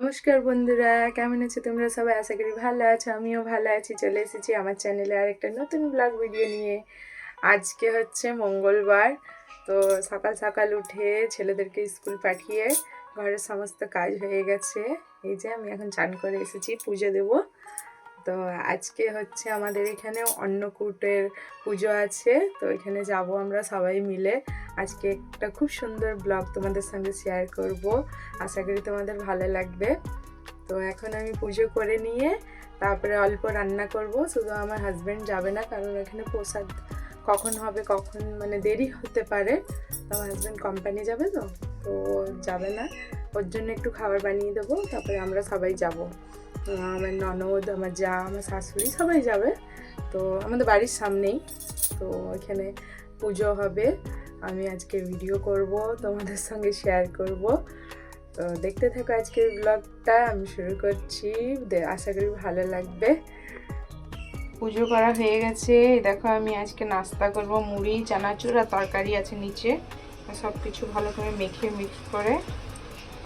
নমস্কার বন্ধুরা, কেমন আছো তোমরা সবাই? আশা করি ভালো আছো, আমিও ভালো আছি, চলে এসেছি আমার চ্যানেলে আর একটা নতুন ব্লগ ভিডিও নিয়ে। আজকে হচ্ছে মঙ্গলবার, তো সকাল সকাল উঠে ছেলেদেরকে স্কুল পাঠিয়ে ঘরের সমস্ত কাজ হয়ে গেছে। এই যে আমি এখন চান করে এসেছি, পুজো দেব। তো আজকে হচ্ছে আমাদের এখানে অন্নকূটের পুজো আছে। তো এখানে যাব আমরা সবাই মিলে। আজকে একটা খুব সুন্দর ব্লগ তোমাদের সঙ্গে শেয়ার করব। আশা করি তোমাদের ভালো লাগবে। তো এখন আমি পুজো করে নিয়ে তারপরে অল্প রান্না করব। শুধু আমার হাজব্যান্ড যাবে না, কারণ এখানে প্রসাদ কখন হবে, কখন মানে দেরি হতে পারে। আমার হাজব্যান্ড কোম্পানি যাবে তো তো যাবে না। ওর জন্য একটু খাবার বানিয়ে দেবো, তারপরে আমরা সবাই যাব। আমার ননদ, আমার যা, আমার শাশুড়ি সবাই যাবে। তো আমাদের বাড়ির সামনেই। তো এখানে পুজো হবে। আমি আজকে ভিডিও করব, তোমাদের সঙ্গে শেয়ার করব। তো দেখতে থাকো আজকের ব্লগটা আমি শুরু করছি। আশা করি ভালো লাগবে। পুজো করা হয়ে গেছে। দেখো, আমি আজকে নাস্তা করব। মুড়ি, চানাচুর আর তরকারি আছে নিচে। সব কিছু ভালো করে মেখে মিক্স করে।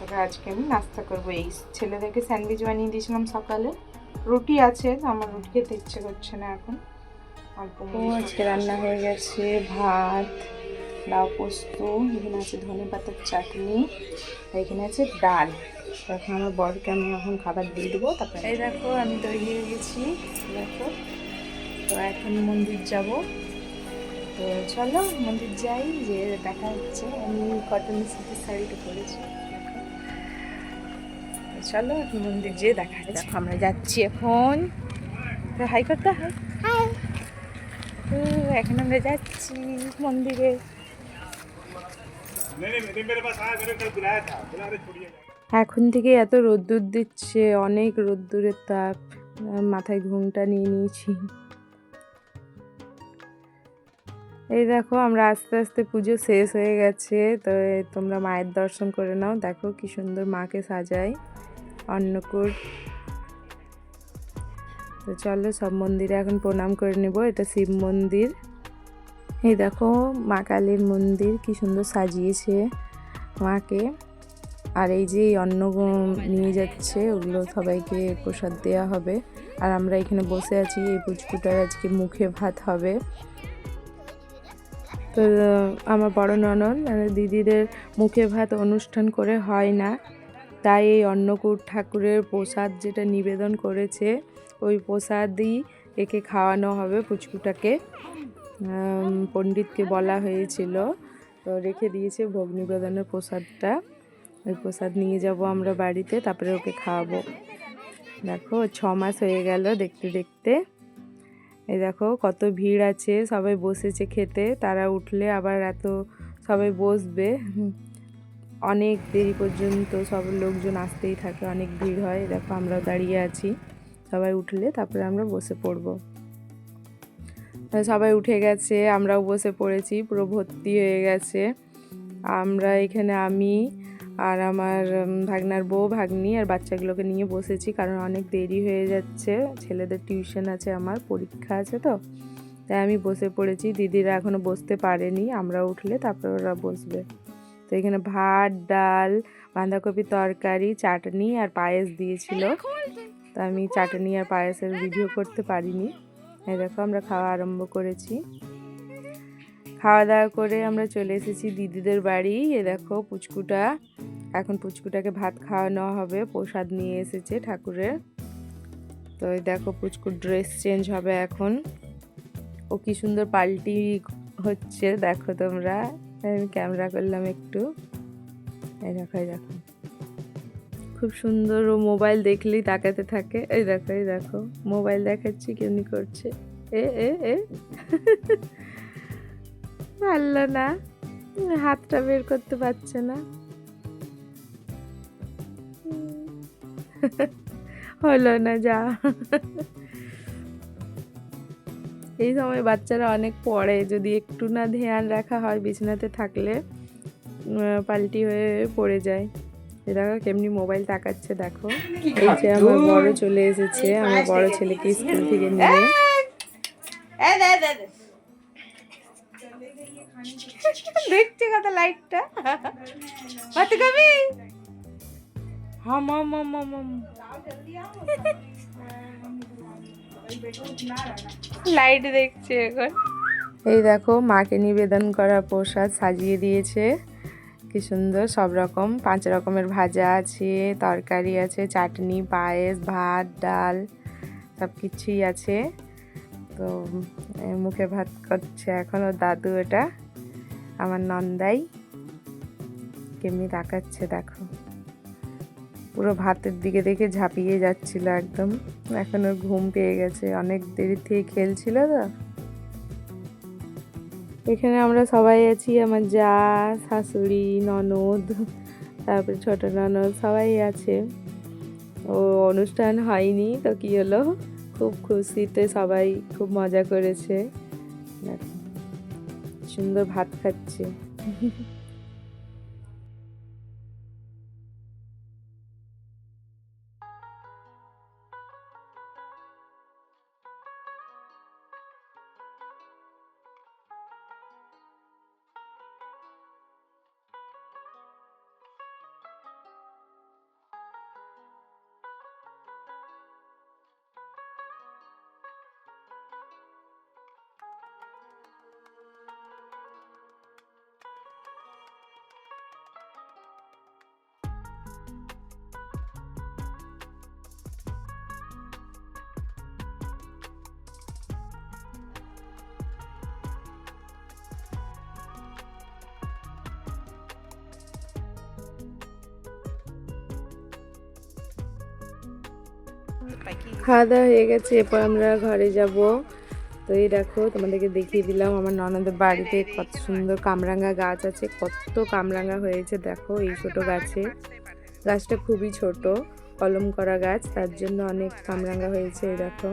তবে আজকে আমি নাস্তা করব। এই ছেলেদেরকে স্যান্ডউইচ বানিয়ে দিয়েছিলাম সকালে। রুটি আছে আমার রুটি খেতে ইচ্ছে করছে না এখন। অল্প আজকে রান্না হয়ে গেছে ভাত লাউ পোস্ত এখানে আছে ধনে পাতার চাটনি এখানে আছে ডাল। এখন আমার বরকে আমি এখন খাবার দিয়ে দেবো তারপরে এই দেখো আমি তৈরি হয়ে গেছি দেখো। তো এখন মন্দির যাব। তো চলো মন্দির যাই যে দেখা হচ্ছে। আমি কটন সাথে শাড়িটা পরেছি। চলো মন্দির যেয়ে দেখা দেখো আমরা যাচ্ছি এখন। হাই করতে হয়। এখন আমরা যাচ্ছি মন্দিরে। এখন থেকে এত রোদ্দুর দিচ্ছে অনেক রোদ্দুরের তাপ। মাথায় ঘুমটা নিয়ে নিয়েছি। এই দেখো আমরা আস্তে আস্তে পুজো শেষ হয়ে গেছে তো তোমরা মায়ের দর্শন করে নাও। দেখো কি সুন্দর মাকে সাজায়। অন্নকূট। তো চলো সব মন্দিরে এখন প্রণাম করে নেব, এটা শিব মন্দির। এই দেখো মা কালীর মন্দির, কি সুন্দর সাজিয়েছে মাকে। আর এই যে অন্ন নিয়ে যাচ্ছে, ওগুলো সবাইকে প্রসাদ দেওয়া হবে। আর আমরা এখানে বসে আছি, এই পুচকুটার আজকে মুখে ভাত হবে। তো আমার বড় ননদ আর দিদিদের মুখে ভাত অনুষ্ঠান করে হয় না। তাই এই অন্নকূট ঠাকুরের প্রসাদ যেটা নিবেদন করেছে, ওই প্রসাদই একে খাওয়ানো হবে পুচকুটাকে। পণ্ডিতকে বলা হয়েছিল। তো রেখে দিয়েছে ভোগ নিবেদনের প্রসাদটা। ওই প্রসাদ নিয়ে যাব আমরা বাড়িতে, তারপরে ওকে খাওয়াবো। দেখো, ছ মাস হয়ে গেল দেখতে দেখতে। এই দেখো, কত ভিড় আছে, সবাই বসেছে খেতে। তারা উঠলে আবার এত সবাই বসবে। অনেক দেরি পর্যন্ত সব লোকজন আসতেই থাকে, অনেক ভিড় হয়। দেখো আমরাও দাঁড়িয়ে আছি, সবাই উঠলে তারপরে আমরা বসে পড়ব। সবাই উঠে গেছে, আমরাও বসে পড়েছি, পুরো ভর্তি হয়ে গেছে। আমরা এখানে আমি আর আমার ভাগনার বউ, ভাগ্নি আর বাচ্চাগুলোকে নিয়ে বসেছি কারণ অনেক দেরি হয়ে যাচ্ছে। ছেলেদের টিউশন আছে আমার, পরীক্ষা আছে তো। তাই আমি বসে পড়েছি, দিদিরা এখনও বসতে পারেনি আমরা উঠলে তারপর ওরা বসবে। তো এখানে ভাত, ডাল, বাঁধাকপি তরকারি, চাটনি আর পায়েস দিয়েছিল। তো আমি চাটনি আর পায়েসের ভিডিও করতে পারিনি। এই দেখো, আমরা খাওয়া আরম্ভ করেছি। খাওয়া দাওয়া করে আমরা চলে এসেছি দিদিদের বাড়ি। এ দেখো, পুচকুটা। এখন পুচকুটাকে ভাত খাওয়ানো হবে, প্রসাদ নিয়ে এসেছে ঠাকুরের। তো এই দেখো, পুচকুর ড্রেস চেঞ্জ হবে এখন। ও কি সুন্দর পাল্টি হচ্ছে, দেখো তোমরা। আমি ক্যামেরা করলাম একটু। এই দেখো এই দেখো। খুব সুন্দর ও মোবাইল দেখলেই তাকাতে থাকে। এই দেখো এই দেখো। মোবাইল দেখাচ্ছি কেমনি করছে। এ এ এ। পারল না, হাতটা বের করতে পারছে না। হলো না, যা। এই সময় বাচ্চারা অনেক পড়ে যদি একটু না ধ্যান রাখা হয় বিছানাতে থাকলে পাল্টি হয়ে পড়ে যায়। দেখো কেমনি মোবাইল তাকাচ্ছে দেখো। এই যে আমার বড় চলে এসেছে আমার বড় ছেলেকে স্কুল থেকে নিয়ে। দেখছে কত লাইটটা। ভাত খাবি হম হম হম হম হম। লাইট দেখছে এখন। এই দেখো, মাকে নিবেদন করা প্রসাদ সাজিয়ে দিয়েছে। কি সুন্দর, সব রকম, পাঁচ রকমের ভাজা আছে, তরকারি আছে, চাটনি, পায়েস, ভাত, ডাল, সব কিছুই আছে। তো মুখে ভাত করছে এখন ওর দাদু এটা, আমার নন্দাই। কেমনি তাকাচ্ছে দেখো। পুরো ভাতের দিকে দেখে ঝাঁপিয়ে যাচ্ছিল একদম। এখন ওর ঘুম পেয়ে গেছে। অনেক দেরি থেকে খেলছিল তো। এখানে আমরা সবাই আছি, আমার যা, শাশুড়ি, ননদ, তারপরে ছোট ননদ সবাই আছে। ও অনুষ্ঠান হয়নি তো কি হলো? খুব খুশিতে সবাই খুব মজা করেছে। সুন্দর ভাত খাচ্ছে। খাওয়া দাওয়া হয়ে গেছে, এরপর আমরা ঘরে যাব। তো এই দেখো, তোমাদেরকে দেখিয়ে দিলাম আমার ননদের বাড়িতে কত সুন্দর কামরাঙ্গা গাছ আছে, কত কামরাঙ্গা হয়েছে, দেখো এই ছোট গাছে। গাছটা খুবই ছোট, কলম করা গাছ, তার জন্য অনেক কামরাঙ্গা হয়েছে, এই দেখো।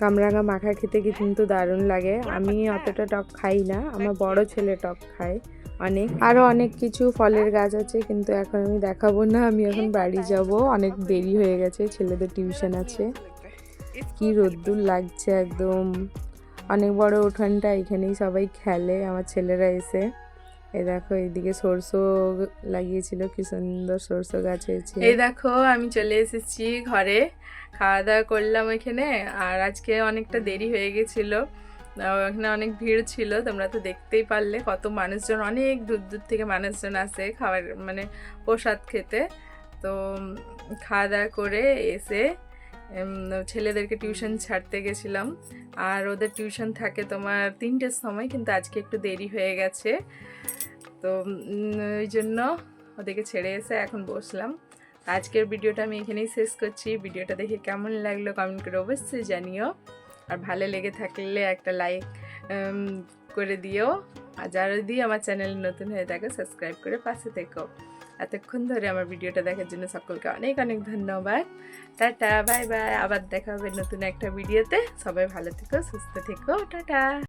কামরাঙ্গা মাখা খেতে কিন্তু দারুণ লাগে। আমি অতটা টক খাই না, আমার বড় ছেলে টক খায়। অনেক আরও অনেক কিছু ফলের গাছ আছে, কিন্তু এখন আমি দেখাবো না, আমি এখন বাড়ি যাব। অনেক দেরি হয়ে গেছে, ছেলেদের টিউশন আছে। কি রোদ্দুর লাগছে একদম। অনেক বড় উঠানটা এখানেই সবাই খেলে, আমার ছেলেরা এসে। এই দেখো, এইদিকে সরষো লাগিয়েছিল, কি সুন্দর সরষো গাছ হয়েছে। এই দেখো, আমি চলে এসেছি ঘরে, খাওয়া দাওয়া করলাম এখানে, আর আজকে অনেকটা দেরি হয়ে গেছিল। এখানে অনেক ভিড় ছিল, তোমরা তো দেখতেই পারলে কত মানুষজন, অনেক দূর দূর থেকে মানুষজন আসে খাবার মানে প্রসাদ খেতে। তো খাওয়া দাওয়া করে এসে ছেলেদেরকে টিউশন ছাড়তে গেছিলাম। আর ওদের টিউশন থাকে তোমার তিনটের সময়, কিন্তু আজকে একটু দেরি হয়ে গেছে। তো ওই জন্য ওদেরকে ছেড়ে এসে এখন বসলাম। আজকের ভিডিওটা আমি এখানেই শেষ করছি। ভিডিওটা দেখে কেমন লাগল কমেন্ট করে অবশ্যই জানিও। আর ভালো লেগে থাকলে একটা লাইক করে দিও। আর যারা যদি আমার চ্যানেল নতুন হয়ে থাকে সাবস্ক্রাইব করে পাশে থেকো। এতক্ষণ ধরে আমার ভিডিওটা দেখার জন্য সকলকে অনেক অনেক ধন্যবাদ। টাটা বাই বাই আবার দেখা হবে নতুন একটা ভিডিওতে সবাই ভালো থেকো, সুস্থ থেকো। টাটা।